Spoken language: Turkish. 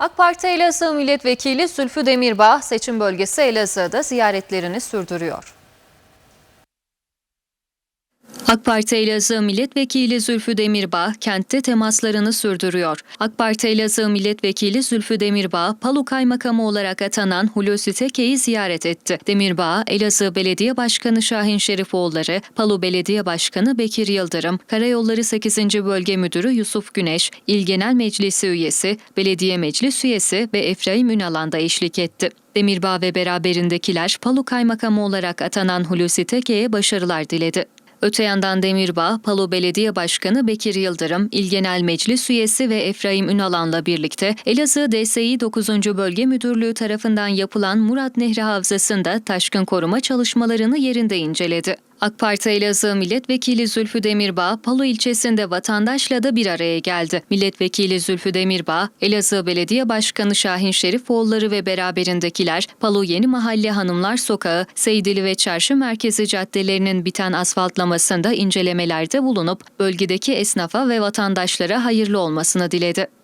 AK Parti Elazığ Milletvekili Zülfü Demirbağ seçim bölgesi Elazığ'da ziyaretlerini sürdürüyor. AK Parti Elazığ Milletvekili Zülfü Demirbağ kentte temaslarını sürdürüyor. AK Parti Elazığ Milletvekili Zülfü Demirbağ, Palu Kaymakamı olarak atanan Hulusi Teke'yi ziyaret etti. Demirbağ, Elazığ Belediye Başkanı Şahin Şerifoğulları, Palu Belediye Başkanı Bekir Yıldırım, Karayolları 8. Bölge Müdürü Yusuf Güneş, İl Genel Meclisi üyesi, Belediye Meclis üyesi ve Efraim Ünalan da eşlik etti. Demirbağ ve beraberindekiler Palu Kaymakamı olarak atanan Hulusi Teke'ye başarılar diledi. Öte yandan Demirbağ, Palu Belediye Başkanı Bekir Yıldırım, İl Genel Meclis üyesi ve Efraim Ünalan'la birlikte Elazığ DSİ 9. Bölge Müdürlüğü tarafından yapılan Murat Nehri Havzası'nda taşkın koruma çalışmalarını yerinde inceledi. AK Parti Elazığ Milletvekili Zülfü Demirbağ, Palu ilçesinde vatandaşla da bir araya geldi. Milletvekili Zülfü Demirbağ, Elazığ Belediye Başkanı Şahin Şerifoğulları ve beraberindekiler Palu Yeni Mahalle Hanımlar Sokağı, Seydili ve Çarşı Merkezi caddelerinin biten asfaltlamasında incelemelerde bulunup bölgedeki esnafa ve vatandaşlara hayırlı olmasını diledi.